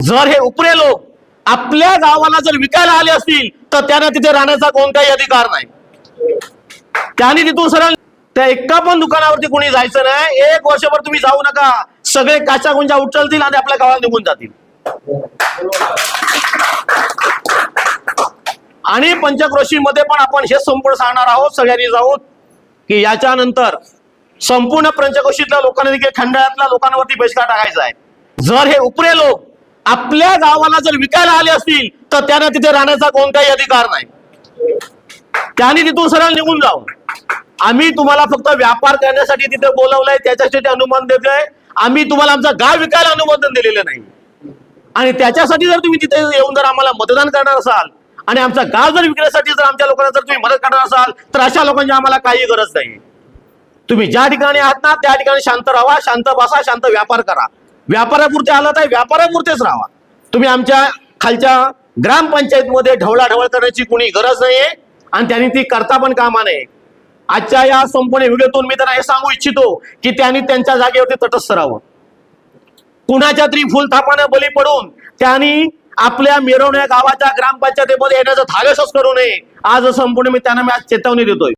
जर हे उपरे लोक आपल्या गावाला जर विकायला आले असतील तर त्यांना तिथे राहण्याचा कोणताही अधिकार नाही. त्यांनी तिथून सरळ त्या एका पण दुकानावरती कोणी जायचं नाही. एक वर्षभर तुम्ही जाऊ नका. सगळे काचा गुंजा उचलतील आणि आपल्या गावाला निघून जातील. आणि पंचक्रोशीमध्ये पण आपण हे संपूर्ण सांगणार आहोत सगळ्यांनी जाऊन की याच्यानंतर संपूर्ण पंचक्रोशीतल्या लोकांना देखील खंडाळ्यातल्या लोकांवरती बहिष्कार टाकायचा आहे. जर हे उपरे लोक आपल्या गावाला जर विकायला आले असतील तर त्यांना तिथे राहण्याचा कोणताही अधिकार नाही. त्यांनी तिथून सरळ निघून जाऊ आम्ही तुम्हाला फक्त व्यापार करण्यासाठी तिथे बोलवलंय त्याच्यासाठी अनुमान देतोय. आम्ही तुम्हाला आमचा गाव विकायला अनुमोदन दिलेलं नाही. आणि त्याच्यासाठी जर तुम्ही तिथे येऊन जर आम्हाला मतदान करणार असाल आणि आमचा गाव जर विकण्यासाठी जर आमच्या लोकांना जर तुम्ही मदत करणार असाल तर अशा लोकांची आम्हाला काही गरज नाही. तुम्ही ज्या ठिकाणी आहात ना त्या ठिकाणी शांत राहा शांत बसा शांत व्यापार करा. व्यापारापुरते आला तर व्यापारापुरतेच राहा. तुम्ही आमच्या खालच्या ग्रामपंचायतमध्ये ढवळाढवळ करण्याची कोणी गरज नाहीये आणि त्यांनी ती करता पण कामा नये. आजच्या या संपूर्ण व्हिडिओतून मी त्यांना हे सांगू इच्छितो की त्यांनी त्यांच्या जागेवरती तटस्थ राहावं. कुणाच्या तरी फुलथापानं बली पडून त्यांनी आपल्या मिरवण्या गावाच्या ग्रामपंचायतीमध्ये येण्याचं धाडसच करू नये. आज संपूर्ण मी त्यांना मी आज चेतावणी देतोय.